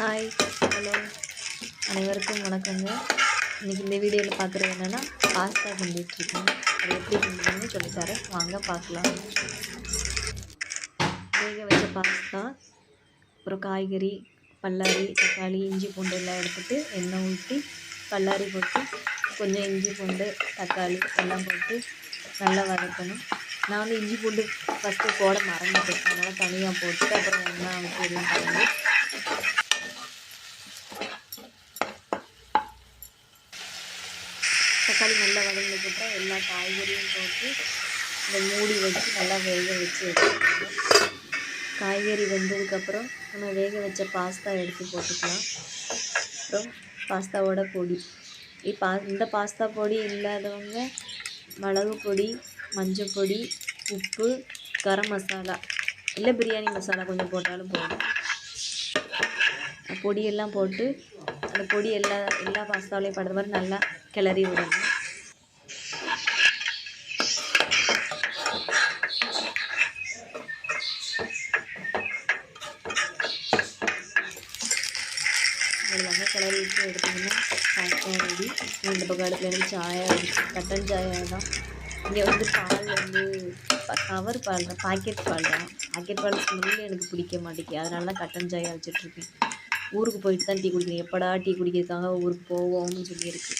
Hi hello அனைவருக்கும் வணக்கங்க. இன்றைக்கி இந்த வீடியோவில் பார்க்குறது என்னென்னா பாஸ்தா செஞ்சிட்ருக்கேன் அது எப்படி செஞ்சுன்னு சொல்லித்தரேன். வாங்க பார்க்கலாம் வேக வச்ச பாஸ்தா அப்புறம் காய்கறி பல்லாரி தக்காளி இஞ்சி பூண்டு எல்லாம் எடுத்துகிட்டு எண்ணெய் ஊற்றி பல்லாரி போட்டு கொஞ்சம் இஞ்சி பூண்டு தக்காளி எல்லாம் போட்டு நல்லா வதக்கணும். நான் வந்து இஞ்சி பூண்டு ஃபஸ்ட்டு போட மறந்துட்டேன். அதனால் தனியாக போட்டு அப்புறம் என்ன ஊற்றி எல்லாம் கலந்து தக்காளி நல்லா வதங்கினதுக்கப்புறம் எல்லா காய்கறியும் போட்டு இந்த மூடி வச்சு நல்லா வேக வச்சு எடுத்துக்கணும் காய்கறி வெந்ததுக்கப்புறம் நம்ம வேக வச்ச பாஸ்தா எடுத்து போட்டுக்கலாம். அப்புறம் பாஸ்தாவோட பொடி. இப்போ இந்த பாஸ்தா பொடி இல்லாதவங்க மிளகு பொடி மஞ்சள் பொடி உப்பு கரம் மசாலா இல்லை பிரியாணி மசாலா கொஞ்சம் போட்டாலும் போதும். பொடியெல்லாம் போட்டு அந்த பொடி எல்லா எல்லா பாஸ்தாவிலையும் படுற மாதிரி நல்லா கிளறி விடணும். அவ்வளோதாங்க கிளறி விட்டு எடுத்திங்கன்னா பாஸ்தா ரெடி ரெண்டு பக்கம் அடுப்பில் இருந்து சாயா கட்டன் சாயா தான். இங்கே வந்து பால் வந்து கவர் பால் தான் பாக்கெட் பால் தான். பாக்கெட் பால் ஸ்மெல்லு எனக்கு பிடிக்க மாட்டேங்குது. அதனால தான் கட்டன் சாயா வச்சுட்ருக்கேன் ஊருக்கு போயிட்டு தான் டீ குடிக்கிறேன் எப்படா டீ குடிக்கிறதுக்காக ஊருக்கு போவோம்னு சொல்லியிருக்கு.